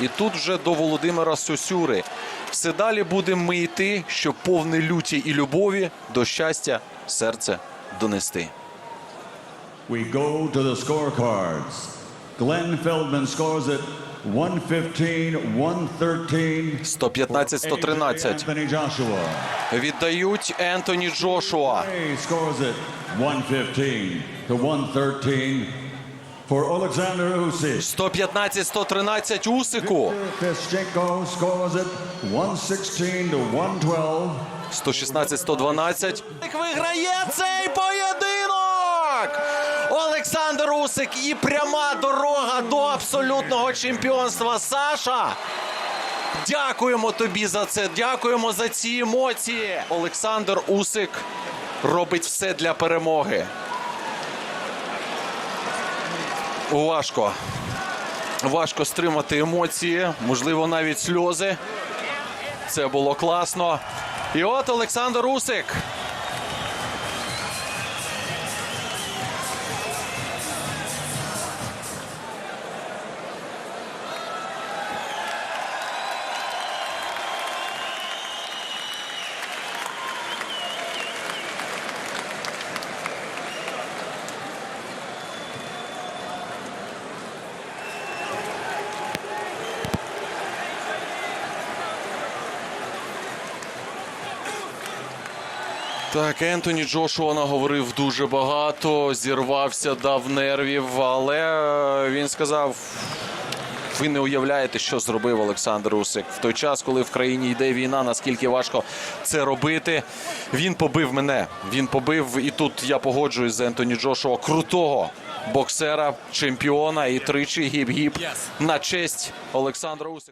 І тут вже до Володимира Сосюри. Все далі будемо ми йти, щоб повне люті і любові до щастя серце донести. We go to the scorecards. Glenn Feldman scores at 115, 113. 115-113. Віддають Ентоні Джошуа. Scores it 115 to 113 for Alexander Usyk. 115-113 Усику. Fischenko scores it 116 to 112. 116-112. Виграє цей поєдинок! Олександр Усик і пряма дорога до абсолютного чемпіонства. Саша! Дякуємо тобі за це. Дякуємо за ці емоції. Олександр Усик робить все для перемоги. Важко. Важко стримати емоції, можливо, навіть сльози. Це було класно. І от Олександр Усик. Так, Ентоні Джошуа наговорив дуже багато, зірвався, дав нервів, але е, він сказав. Ви не уявляєте, що зробив Олександр Усик в той час, коли в країні йде війна, наскільки важко це робити. Він побив мене. Він побив, і тут я погоджуюсь з Ентоні Джошуа, крутого боксера, чемпіона і тричі гіп-гіп на честь Олександра Усика.